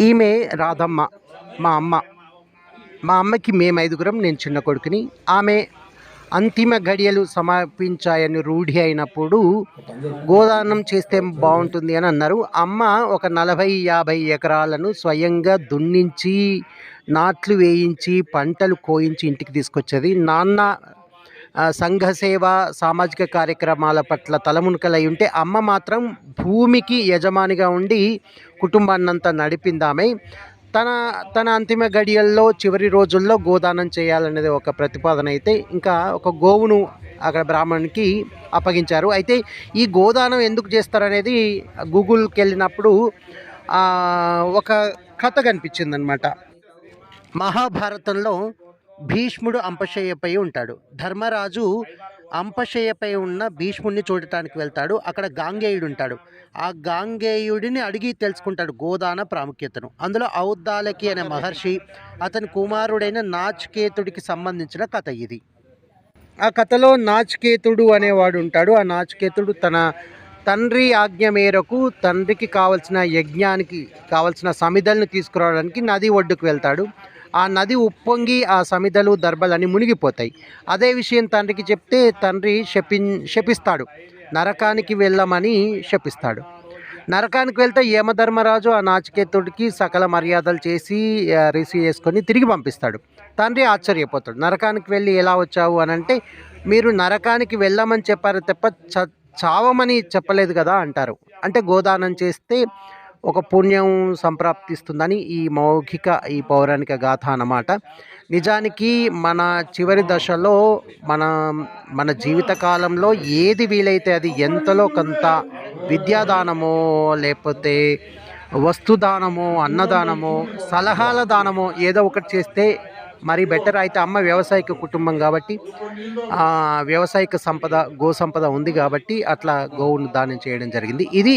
ఈమె రాధమ్మ మా అమ్మ. మా అమ్మకి మేము ఐదుగురం నేను చిన్న కొడుకుని. ఆమె అంతిమ గడియలు సమర్పించాయని రూఢి అయినప్పుడు గోదానం చేస్తే బాగుంటుంది అని అన్నారు. అమ్మ ఒక నలభై యాభై ఎకరాలను స్వయంగా దున్నించి నాట్లు వేయించి పంటలు కోయించి ఇంటికి తీసుకొచ్చేది. నాన్న సంఘ సేవ సామాజిక కార్యక్రమాల పట్ల తలమునకలై ఉంటే అమ్మ మాత్రం భూమికి యజమానిగా ఉండి కుటుంబాన్నంతా నడిపిందామే తన తన అంతిమ గడియల్లో చివరి రోజుల్లో గోదానం చేయాలనేది ఒక ప్రతిపాదన అయితే ఇంకా ఒక గోవును అక్కడ బ్రాహ్మణునికి అప్పగించారు. అయితే ఈ గోదానం ఎందుకు చేస్తారనేది గూగుల్కి వెళ్ళినప్పుడు ఒక కథ కనిపించిందనమాట మహాభారతంలో భీష్ముడు అంపశయ్యపై ఉంటాడు. ధర్మరాజు అంపశయ్యపై ఉన్న భీష్ముడిని చూడటానికి వెళ్తాడు. అక్కడ గాంగేయుడు ఉంటాడు. ఆ గాంగేయుడిని అడిగి తెలుసుకుంటాడు గోదాన ప్రాముఖ్యతను. అందులో ఔద్దాలకి అనే మహర్షి అతని కుమారుడైన నాచికేతుడికి సంబంధించిన కథ ఇది. ఆ కథలో నాచికేతుడు అనేవాడు ఉంటాడు. ఆ నాచికేతుడు తన తండ్రి ఆజ్ఞ మేరకు తండ్రికి కావలసిన యజ్ఞానికి కావలసిన సమిధల్ని తీసుకురావడానికి నది ఒడ్డుకు వెళ్తాడు. ఆ నది ఉప్పొంగి ఆ సమిధలు దర్భలని మునిగిపోతాయి. అదే విషయం తండ్రికి చెప్తే తండ్రి శపి శపిస్తాడు. నరకానికి వెళ్ళమని శపిస్తాడు. నరకానికి వెళ్తే యమధర్మరాజు ఆ నాచికేతుడికి సకల మర్యాదలు చేసి రిసీవ్ చేసుకొని తిరిగి పంపిస్తాడు. తండ్రి ఆశ్చర్యపోతాడు. నరకానికి వెళ్ళి ఎలా వచ్చావు అని అంటే మీరు నరకానికి వెళ్ళమని చెప్పారు తప్ప చ చావమని చెప్పలేదు కదా అంటారు. అంటే గోదానం చేస్తే ఒక పుణ్యం సంప్రాప్తిస్తుందని ఈ మౌఖిక ఈ పౌరాణిక గాథ అన్నమాట. నిజానికి మన చివరి దశలో మన మన జీవితకాలంలో ఏది వీలైతే అది ఎంతలో కొంత విద్యాదానమో లేకపోతే వస్తుదానమో అన్నదానమో సలహాల దానమో ఏదో ఒకటి చేస్తే మరి బెటర్ అయితే అమ్మ వ్యవసాయక కుటుంబం కాబట్టి వ్యవసాయక సంపద గో సంపద ఉంది కాబట్టి అట్లా గోవును దానం చేయడం జరిగింది. ఇది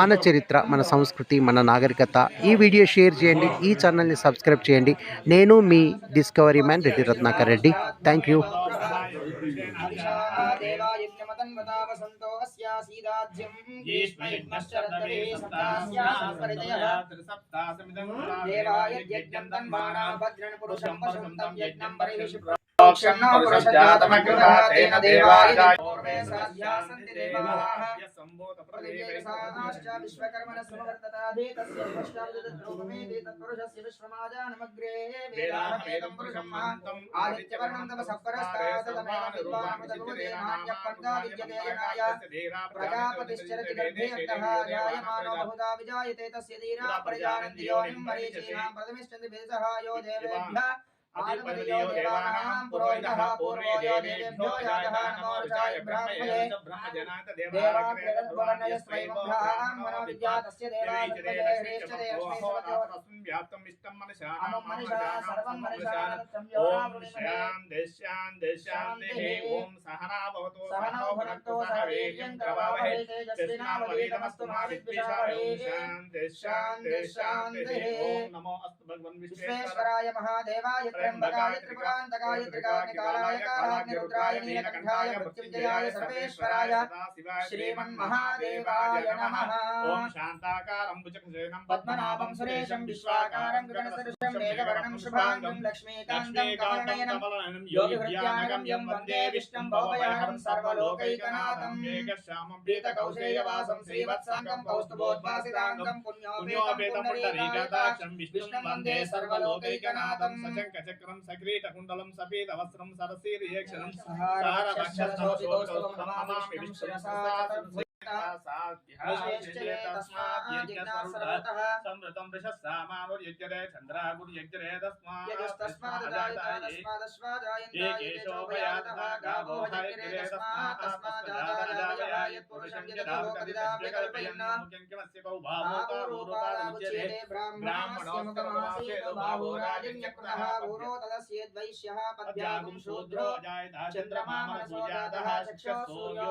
మన చరిత్ర మన సంస్కృతి మన నాగరికత. ఈ వీడియో షేర్ చేయండి ఈ ఛానల్ని సబ్స్క్రైబ్ చేయండి. నేను మీ discovery man Reddy Ratnakar Reddy. Thank you वसन्तो अस्यासीदाज्यम् ग्रीष्मयज्ञश्चरद्दरे सप्तास्यासपरितयः त्रिसप्तासमिदं हम्म। देवाय यज्ञं तन्माना भद्रन् पुरुषं वसन्तं यज्ञं परिविशुप्र क्षण्णा पुरुषजातमकृतः तेन देवाय पूर्वे साध्या सन्ति देवाः। సమవర్తతాదే తస్య పశ్చాద్ద్రోహమేదే తత్పురుషస్య విశ్వమాజానమగ్రే వేదాహమేదం పురుషం మహాంతం ఆదిత్యవర్ణం తమ సత్పరస్తాత్ తమేవానుభవానుభవతే నాణ్యపంగా విద్యతే యనాయ ప్రజాపతిశ్చరతి గర్భే అంతః జాయమానో బహుదా విజాయతే తస్య ధీరా ప్రజానంది యోనిం మరీచీనాం ప్రథమిశ్చంది पुरोहितः नमो अस्तु भगवन् विश्वेश्वराय महादेवाय శ్రీమన్మహాదేవాయ నమః ఓం శాంతాకారం భుజగశయనం పద్మనాభం సురేశం విశ్వాకారం గగనసదృశం మేఘవర్ణం శుభాంగం లక్ష్మీకాంతం కమలనయనం యోగిహృద్యానగమ్యం వందే విష్ణుం భవభయహరం సర్వలోకైకనాథం మేఘశ్యామం పీతకౌశేయవాసం శ్రీవత్సాంగం కౌస్తుభోద్భాసితాంగం పుణ్యోపేతం పుండరీకాక్షం విష్ణుం వందే సర్వలోకైకనాథం సశంఖచక్రం సక్రీటకుండలం సపీతవస్త్రం సరసీర్యేక్షణం సంవృతం వృషస్సామానుర్యజ్ఞరే చంద్రాగుర్యజ్ఞరే ఏకేశోపయాతః గావో హరిగ్రే తస్మాత్ తస్మాదాదాయాయత్ పురుషం యథా కల్పయన్ ముఖ్యం కిమస్య కౌ అద్యాగుం శూద్రో జాయత చంద్రమామ చక్షుః సూర్యో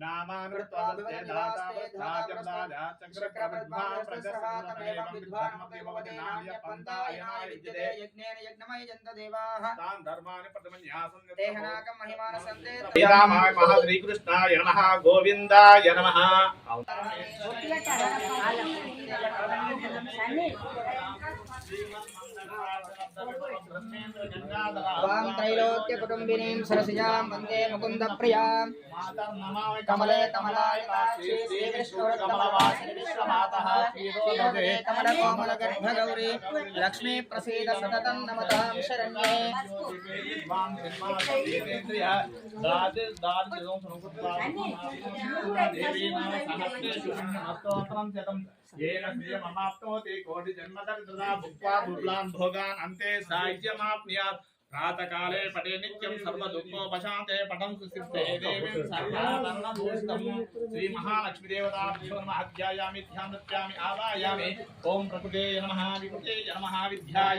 नामामृत्वादस्ते दातावत् दाजमदाजा चक्रप्रबद्धाप्रजस्रवातमेवं विद्वानमपि भवति नाम्य पन्तायनाय विद्यते यज्ञेन यज्ञमय जन्त देवाः तान् धर्मान् प्रथमन्यासं देहनाकं महिमान सन्ते श्रीरामाय महाश्रीकृष्णाय नमः गोविन्दाय नमः श्रीमन्मङ्गलाय त्रैलोक्य कुटुम्बिनीं सरसिजां वन्दे मुकुन्द प्रियां कमले कमलायताक्षी श्रीविष्णुरकमलवासिनि विश्वमातः श्रीरोदे कमलकोमलगर्भगौरी लक्ष्मी प्रसीद सततं नमतां शरण्ये येन श्रियममाप्नोति कोटिजन्मदर्ददा भुक्त्वा बुब्लान् भोगान् अन्ते साहित्यमाप्नुयात् प्रातकाले पठे नित्यं सर्वदुःखोपशान्ते सुसिद्धे देवीं सर्वाभरणभूषितं श्रीमहालक्ष्मीदेवताभ्यो नमः अध्यायामि ध्यानत्यामि आवायामि। ॐ प्रकृते नमः विकृते नमः विद्याय।